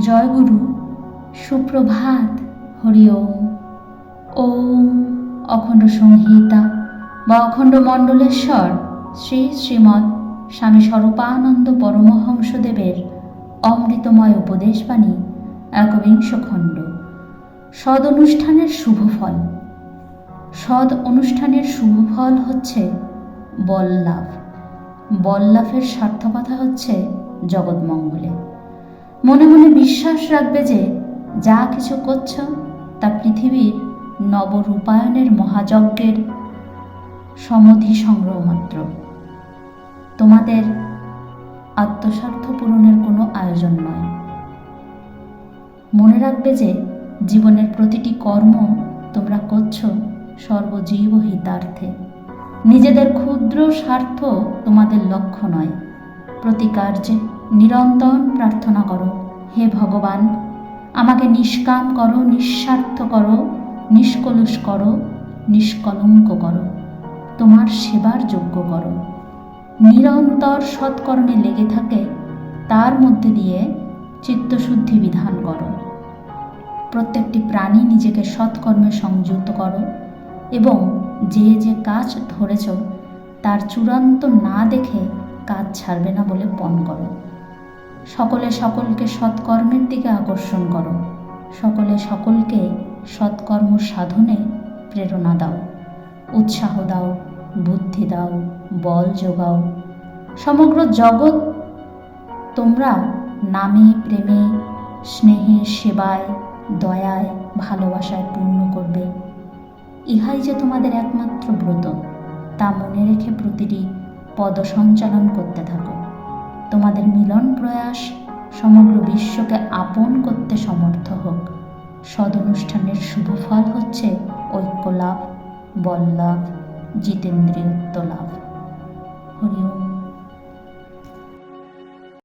জয়গুরু, সুপ্রভাত, হরি ওম। ওম অখণ্ড সংহিতা বা অখণ্ড মণ্ডলেশ্বর শ্রী শ্রীমৎ স্বামী স্বরূপানন্দ পরমহংসদেবের অমৃতময় উপদেশবাণী একবিংশ খণ্ড সদ অনুষ্ঠানের শুভ ফল সদ অনুষ্ঠানের শুভ ফল হচ্ছে বল্লাভ। বল্লাভের সার্থকতা হচ্ছে জগৎমঙ্গলে। মনে মনে বিশ্বাস রাখবে যে যা কিছু করছ তা পৃথিবীর নবরূপায়ণের মহাযজ্ঞের সমধি সংগ্রহ মাত্র। তোমাদের আত্মস্বার্থ পূরণের কোনো আয়োজন নয়। মনে রাখবে যে জীবনের প্রতিটি কর্ম তোমরা করছ সর্বজীব হিতার্থে। নিজেদের ক্ষুদ্র স্বার্থ তোমাদের লক্ষ্য নয় প্রতি কার্যে নিরন্তর প্রার্থনা করো, হে ভগবান, আমাকে নিষ্কাম করো, নিঃস্বার্থ করো, নিষ্কলুষ করো, নিষ্কলঙ্ক করো, তোমার সেবার যোগ্য করো। নিরন্তর সৎকর্মে লেগে থাকে, তার মধ্যে দিয়ে চিত্তশুদ্ধি বিধান করো। প্রত্যেকটি প্রাণী নিজেকে সৎকর্মে সংযুক্ত করো এবং যে যে কাজ ধরেছ, তার চূড়ান্ত না দেখে কাজ ছাড়বে না বলে পণ করো। সকলে সকলকে সৎকর্মের দিকে আকর্ষণ করো। সকলে সকলকে সৎকর্ম সাধনে প্রেরণা দাও। উৎসাহ দাও, বুদ্ধি দাও, বল যোগাও। সমগ্র জগৎ তোমরা নামে, প্রেমে, স্নেহে, সেবায়, দয়ায়, ভালোবাসায় পূর্ণ করবে। ইহাই যে তোমাদের একমাত্র ব্রত, তা মনে রেখে প্রতিটি পদ সঞ্চালন করতে থাকো। তোমাদের মিলন প্রয়াস সমগ্র বিশ্বকে আপন করতে সমর্থ হোক। সদনুষ্ঠানের শুভ ফল হচ্ছে ঐক্য লাভ বল লাভ, জিতেন্দ্রিয়ত্ব লাভ। হরিও